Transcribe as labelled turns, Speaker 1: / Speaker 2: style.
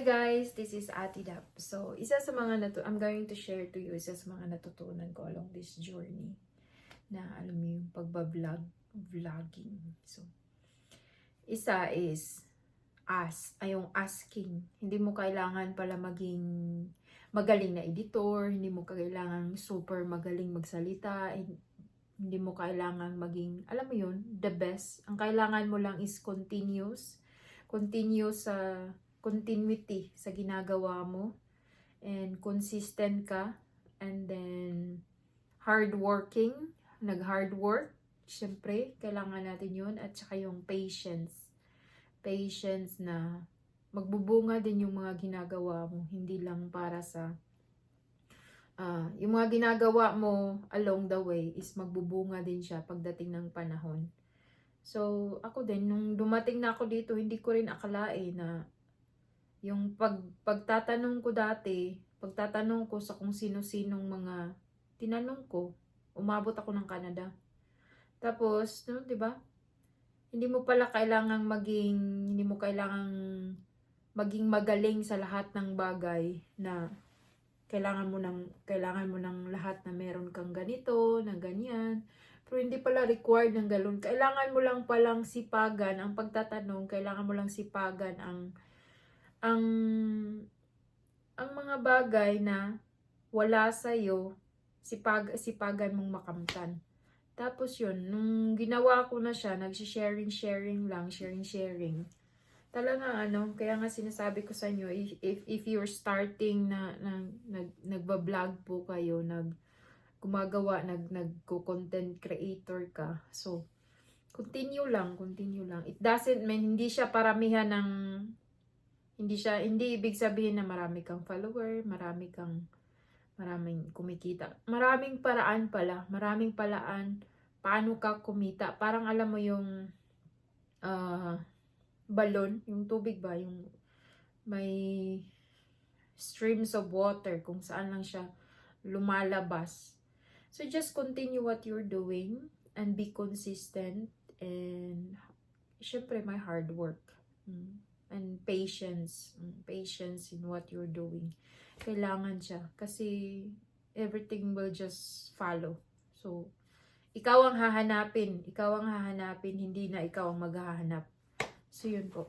Speaker 1: Hi guys, this is Ati Dap. So, isa sa mga natu I'm going to share to you isa sa mga natutunan ko along this journey na alam mo yung pagbablog, vlogging. So, isa is ask, ay yung asking. Hindi mo kailangan pala maging magaling na editor, hindi mo kailangan super magaling magsalita, hin- hindi mo kailangan maging, alam mo yun, the best. Ang kailangan mo lang is continuous, continuous sa continuity sa ginagawa mo. And consistent ka. And then hardworking, nag-hard work, syempre, kailangan natin yun. At saka yung patience. Patience na magbubunga din yung mga ginagawa mo, hindi lang para sa ah, yung mga ginagawa mo along the way is magbubunga din siya pagdating ng panahon. So, ako din, nung dumating na ako dito, hindi ko rin akalain na yung pag, pagtatanong ko dati, pagtatanong ko sa kung sino-sinong mga tinanong ko, umabot ako ng Canada. Tapos, no, 'di ba? Hindi mo pala kailangang maging hindi mo kailangang maging magaling sa lahat ng bagay na kailangan mo ng kailangan mo ng lahat na meron kang ganito, na ganyan. Pero hindi pala required ng galon. Kailangan mo lang palang sipagan ang pagtatanong, kailangan mo lang sipagan ang ang ang mga bagay na wala sa iyo sipag sipagan mong makamtan. Tapos yun, nung ginawa ko na siya, nagsi-sharing sharing lang, sharing sharing. Talaga ano, kaya nga sinasabi ko sa inyo, if if, if you're starting na, na nag nagba-vlog po kayo, nag gumagawa, nag nagko-content creator ka. So, continue lang, continue lang. It doesn't mean hindi siya paramihan ng hindi siya hindi ibig sabihin na marami kang follower, marami kang maraming kumikita. Maraming paraan pala, maraming palaan paano ka kumita. Parang alam mo yung ah, balon, yung tubig ba, yung may streams of water kung saan lang siya lumalabas. So just continue what you're doing and be consistent and syempre my hard work. Mm. Patience. Mm, Patience in what you're doing. Kailangan siya. Kasi everything will just follow. So, ikaw ang hahanapin. Ikaw ang hahanapin, hindi na ikaw ang maghahanap. So, yun po.